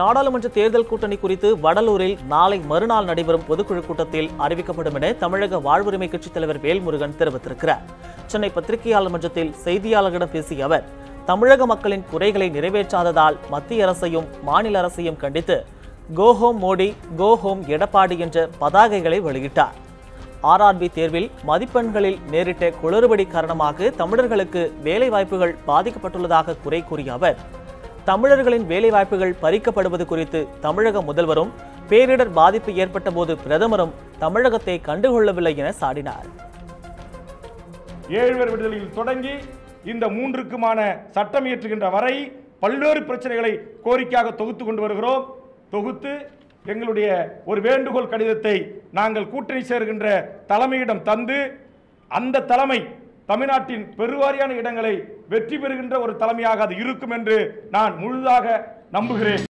நாடாளுமன்ற தேர்தல் கூட்டணி குறித்து வடலூரில் நாளை மறுநாள் நடைபெறும் பொதுக்குழு கூட்டத்தில் அறிவிக்கப்படும் என தமிழக வாழ்வுரிமை கட்சித் தலைவர் வேல்முருகன் தெரிவித்திருக்கிறார். சென்னை பத்திரிகையாளர் மன்றத்தில் செய்தியாளர்களிடம் பேசிய அவர் தமிழக மக்களின் குறைகளை நிறைவேற்றாததால் மத்திய அரசையும் மாநில அரசையும் கண்டித்து go home Modi go home Edappadi என்ற பதாகைகளை வெளியிட்டார். ஆர்ஆர்பி தேர்வில் மதிப்பெண்களில் நேரிட்ட குளறுபடி காரணமாக தமிழர்களுக்கு வேலைவாய்ப்புகள் பாதிக்கப்பட்டுள்ளதாக குறை கூறிய அவர் தமிழர்களின் வேலைவாய்ப்புகள் பறிக்கப்படுவது குறித்து தமிழக முதல்வரும் பேரிடர் பாதிப்பு ஏற்பட்ட போது பிரதமரும் தமிழகத்தை கண்டுகொள்ளவில்லை என சாடினார். ஏழ்வர் விடுதலையில் தொடங்கி இந்த மூன்றுக்குமான சட்டம் இயற்றுகின்ற வரை பல்வேறு பிரச்சனைகளை கோரிக்கையாக தொகுத்து கொண்டு வருகிறோம். தொகுத்து எங்களுடைய ஒரு வேண்டுகோள் கடிதத்தை நாங்கள் கூட்டணி சேர்கின்ற தலைமையிடம் தந்து அந்த தலைமை தமிழ்நாட்டின் பெருவாரியான இடங்களை வெற்றி பெறுகின்ற ஒரு தலைமையாக அது இருக்கும் என்று நான் முழுதாக நம்புகிறேன்.